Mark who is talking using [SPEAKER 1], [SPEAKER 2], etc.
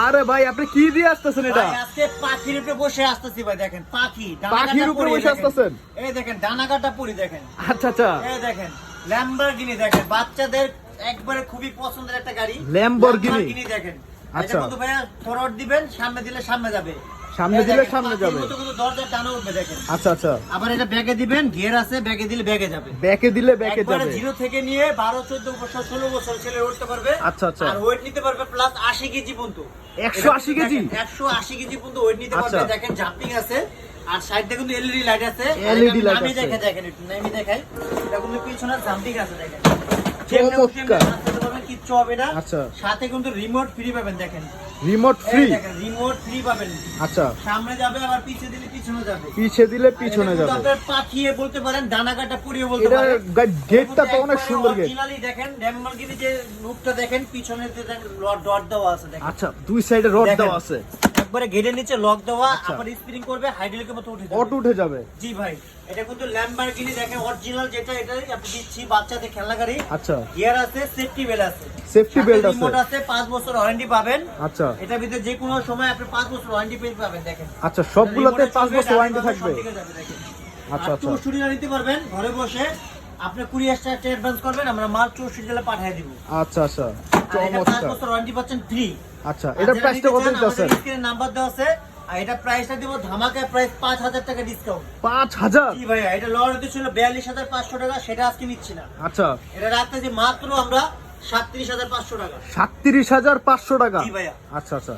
[SPEAKER 1] আরে ভাই আপনি কি দিয়ে আসতেছেন এটা?
[SPEAKER 2] আজকে পাখির উপরে বসে আসতেছি ভাই দেখেন পাখি
[SPEAKER 1] পাখির উপরে বসে আসতেছেন?
[SPEAKER 2] এই দেখেন ডানা কাটা পরি দেখেন।
[SPEAKER 1] আচ্ছা আচ্ছা।
[SPEAKER 2] এই দেখেন ল্যাম্বরগিনি দেখেন বাচ্চাদের একবারে খুবই পছন্দের একটা গাড়ি।
[SPEAKER 1] ল্যাম্বরগিনি?
[SPEAKER 2] দেখেন।
[SPEAKER 1] আচ্ছা।
[SPEAKER 2] এটা ভাই ফরওয়ার্ড দিবেন সামনে দিলে সামনে যাবে।
[SPEAKER 1] সামনে দিলে সামনে যাবে।
[SPEAKER 2] দরজা টানা উঠবে দেখেন
[SPEAKER 1] আচ্ছা আচ্ছা
[SPEAKER 2] আবার এটা ব্যাগে দিবেন গিয়ার আছে ব্যাগে দিলে ব্যাগে যাবে
[SPEAKER 1] ব্যাকে দিলে
[SPEAKER 2] একবারে
[SPEAKER 1] যাবে
[SPEAKER 2] জিরো থেকে নিয়ে বারো চোদ্দ বছর ষোলো বছর ছেলে উঠতে পারবে
[SPEAKER 1] আচ্ছা, আচ্ছা।
[SPEAKER 2] আর ওয়েট নিতে পারবে প্লাস আশি কেজি পর্যন্ত
[SPEAKER 1] 180 কেজি?
[SPEAKER 2] একশো আশি কেজি পর্যন্ত ওয়েট নিতে পারবে
[SPEAKER 1] আচ্ছা।
[SPEAKER 2] দেখেন জাম্পিং আছে আর সাইডে কিন্তু এলইডি লাইট আছে
[SPEAKER 1] light
[SPEAKER 2] আমি
[SPEAKER 1] আছে।
[SPEAKER 2] দেখে দেখেন একটু নামি দেখাই এটা কিন্তু পিছনে জাম্পিং আছে দেখেন
[SPEAKER 1] চমৎকার।
[SPEAKER 2] কিচ্ছু হবে না।
[SPEAKER 1] আচ্ছা।
[SPEAKER 2] সাথে কিন্তু রিমোট ফ্রি পাবেন দেখেন।
[SPEAKER 1] রিমোট ফ্রি
[SPEAKER 2] রিমোট ফ্রি পাবেন।
[SPEAKER 1] আচ্ছা।
[SPEAKER 2] সামনে যাবে আবার পিছে দিলে পিছনে যাবে।
[SPEAKER 1] পিছে দিলে পিছনে যাবে।
[SPEAKER 2] আপনি পাখিয়ে বলতে পারেন ডানা কাটা পুড়িয়ে বলতে পারেন।
[SPEAKER 1] এটা গেটটা তো অনেক সুন্দর গেট
[SPEAKER 2] অরিজিনালি দেখেন ল্যাম্বরগিনি যে লুকটা দেখেন পিছনে যে ডট দেওয়া আছে দেখেন।
[SPEAKER 1] আচ্ছা দুই সাইডে রড দেওয়া আছে।
[SPEAKER 2] একবারে গেটের নিচে লক দেওয়া
[SPEAKER 1] আচ্ছা।
[SPEAKER 2] আবার স্প্রিং করবে হাইড্রোলিকের মতো উঠে যাবে।
[SPEAKER 1] অটো উঠে যাবে।
[SPEAKER 2] জি ভাই এটা কিন্তু ল্যাম্বরগিনি দেখেন অরিজিনাল যেটা এটা আপনি দিচ্ছি বাচ্চাদের খেলনা গাড়ি।
[SPEAKER 1] আচ্ছা।
[SPEAKER 2] গিয়ার আছে সেফটি বেল্ট আছে।
[SPEAKER 1] সেফটি বেল্ট আছে
[SPEAKER 2] রিমোট আছে। 5 বছর ওয়ারেন্টি পাবেন।
[SPEAKER 1] আচ্ছা।
[SPEAKER 2] এটার ভিতরে যে কোনো সময় আপনি 5 বছর ওয়ারেন্টি পেয়ে পাবেন দেখেন।
[SPEAKER 1] আচ্ছা সবগুলোতে
[SPEAKER 2] রিমোটে
[SPEAKER 1] পাঁচ
[SPEAKER 2] চলবে,
[SPEAKER 1] বছর ওয়ারেন্টি থাকবে। আচ্ছা, আচ্ছা।
[SPEAKER 2] টাকা নিতে পারবেন ঘরে বসে। আপনি কুড়ি হাজার টাকা অ্যাডভান্স করবেন আমরা মাল চৌষট্টি জেলা পাঠিয়ে দিব।
[SPEAKER 1] আচ্ছা আচ্ছা।
[SPEAKER 2] এটা পাঁচ বছর ওয়ারেন্টি পাচ্ছেন ফ্রি
[SPEAKER 1] আচ্ছা এটা প্রাইসটা কত দিতেছেন?
[SPEAKER 2] নাম্বার দেওয়া আছে আর এটা প্রাইসটা দিব ধামাকা প্রাইস পাঁচ হাজার টাকা ডিসকাউন্ট
[SPEAKER 1] পাঁচ হাজার?
[SPEAKER 2] জি ভাইয়া এটা লড়াতে ছিল বিয়াল্লিশ হাজার পাঁচশো টাকা সেটা আজকে নিচ্ছি না।
[SPEAKER 1] আচ্ছা।
[SPEAKER 2] এটা রাখতে যে মাত্র আমরা সাতত্রিশ হাজার পাঁচশো টাকা।
[SPEAKER 1] সাতত্রিশ হাজার পাঁচশো টাকা?
[SPEAKER 2] জি ভাই
[SPEAKER 1] আচ্ছা আচ্ছা।